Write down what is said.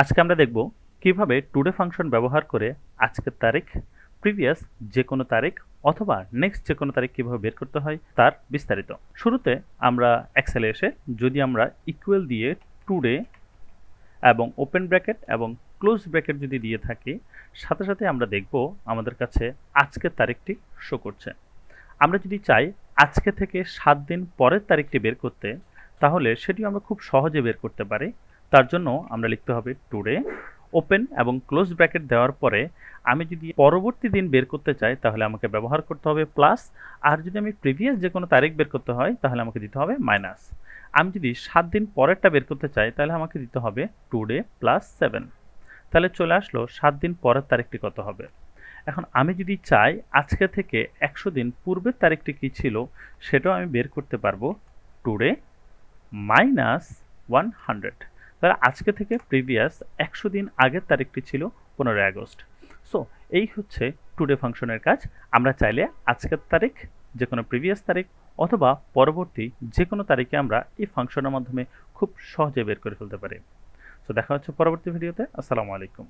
আজকে আমরা দেখব কীভাবে টুডে ফাংশন ব্যবহার করে আজকের তারিখ, প্রিভিয়াস যে কোনো তারিখ অথবা নেক্সট যে কোনো তারিখ কীভাবে বের করতে হয় তার বিস্তারিত। শুরুতে আমরা এক্সেলে এসে যদি আমরা ইকুয়াল দিয়ে টুডে এবং ওপেন ব্র্যাকেট এবং ক্লোজ ব্র্যাকেট যদি দিয়ে থাকি, সাথে সাথে আমরা দেখব আমাদের কাছে আজকের তারিখটি শো করছে। আমরা যদি চাই আজকে থেকে সাত দিন পরের তারিখটি বের করতে, তাহলে সেটিও আমরা খুব সহজে বের করতে পারি। তার জন্য আমরা লিখতে হবে টুডে ওপেন এবং ক্লোজ ব্র্যাকেট দেওয়ার পরে আমি যদি পরবর্তী দিন বের করতে চাই, তাহলে আমাকে ব্যবহার করতে হবে প্লাস আর যদি আমি প্রিভিয়াস যে কোনো তারিখ বের করতে হয়, তাহলে আমাকে দিতে হবে মাইনাস আমি যদি সাত দিন পরেরটা বের করতে চাই, তাহলে আমাকে দিতে হবে টুডে প্লাস সেভেন তাহলে চলে আসলো সাত দিন পরের তারিখটি কত হবে? এখন আমি যদি চাই আজকে থেকে একশো দিন পূর্বের তারিখটি কী ছিল, সেটাও আমি বের করতে পারব টুডে মাইনাস ওয়ান হান্ড্রেড তাহলে আজকে থেকে প্রিভিয়াস একশো দিন আগের তারিখটি ছিল পনেরোই আগস্ট। সো এই হচ্ছে টুডে ফাংশনের কাজ। আমরা চাইলে আজকের তারিখ যে কোনো প্রিভিয়াস তারিখ অথবা পরবর্তী যে কোনো তারিখে আমরা এই ফাংশনের মাধ্যমে খুব সহজে বের করে ফেলতে পারি। সো দেখা হচ্ছে পরবর্তী ভিডিওতে আসসালামু আলাইকুম।